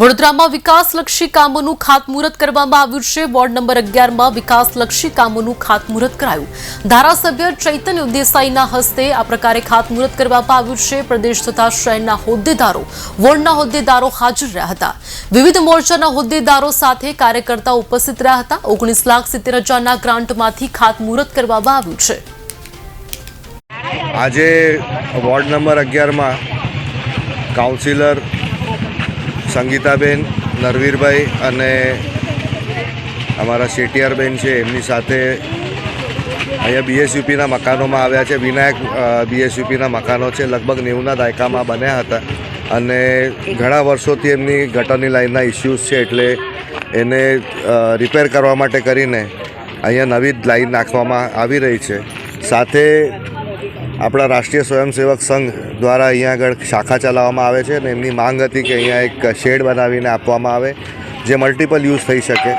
વડોદરામાં વિકાસલક્ષી કામોનું ખાતમુહૂર્ત કરવામાં આવ્યું છે. વોર્ડ નંબર અગિયારમાં વિકાસલક્ષી કામોનું ખાતમુહૂર્ત કરાયું. ધારાસભ્ય ચૈતન્ય દેસાઈના હસ્તે આ પ્રકારે ખાતમુહૂર્ત કરવામાં આવ્યું છે. પ્રદેશ તથા શહેરના હોદ્દેદારો, વોર્ડના હોદ્દેદારો હાજર રહ્યા હતા. વિવિધ મોરચાના હોદ્દેદારો સાથે કાર્યકર્તાઓ ઉપસ્થિત રહ્યા હતા. ઓગણીસ લાખ સિત્તેર હજારના ગ્રાન્ટમાંથી ખાતમુહૂર્ત કરવામાં આવ્યું છે. આજે વોર્ડ નંબર અગિયારમાં કાઉન્સિલર સંગીતાબેન, નરવીરભાઈ અને અમારા શેટિયારબેન છે, એમની સાથે અહીંયા બીએસયુપીના મકાનોમાં આવ્યા છે. વિનાયક બીએસયુપીના મકાનો છે. લગભગ નેવુંના દાયકામાં બન્યા હતા. અને ઘણા વર્ષોથી એમની ગટરની લાઇનના ઇસ્યુઝ છે એટલે એને રિપેર કરવા માટે કરીને અહીંયા નવી લાઈન નાખવામાં આવી રહી છે. સાથે આપણા રાષ્ટ્રીય સ્વયંસેવક સંઘ દ્વારા અહીંયા આગળ શાખા ચલાવવામાં આવે છે અને એમની માંગ હતી કે અહીંયા એક શેડ બનાવીને આપવામાં આવે, જે મલ્ટિપલ યુઝ થઈ શકે.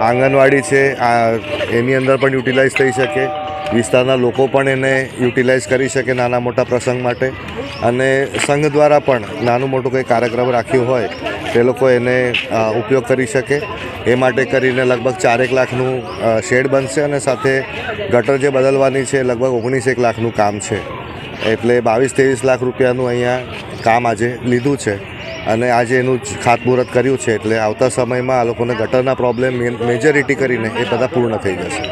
આંગણવાડી છે, આ એની અંદર પણ યુટિલાઇઝ થઈ શકે. વિસ્તારના લોકો પણ એને યુટિલાઇઝ કરી શકે નાના મોટા પ્રસંગ માટે. અને સંઘ દ્વારા પણ નાનું મોટું કંઈ કાર્યક્રમ રાખ્યું હોય તે લોકો એને ઉપયોગ કરી શકે. એ માટે કરીને લગભગ ચારેક લાખનું શેડ બનશે અને સાથે ગટર જે બદલવાની છે લગભગ ઓગણીસેક લાખનું કામ છે. એટલે બાવીસ ત્રેવીસ લાખ રૂપિયાનું અહીંયા કામ આજે લીધું છે. અને આજે એનું ખાતમુહૂર્ત કર્યું છે. એટલે આવતા સમયમાં આ લોકોને ગટરના પ્રોબ્લેમ મેજોરિટી કરીને એ બધા પૂર્ણ થઈ જશે.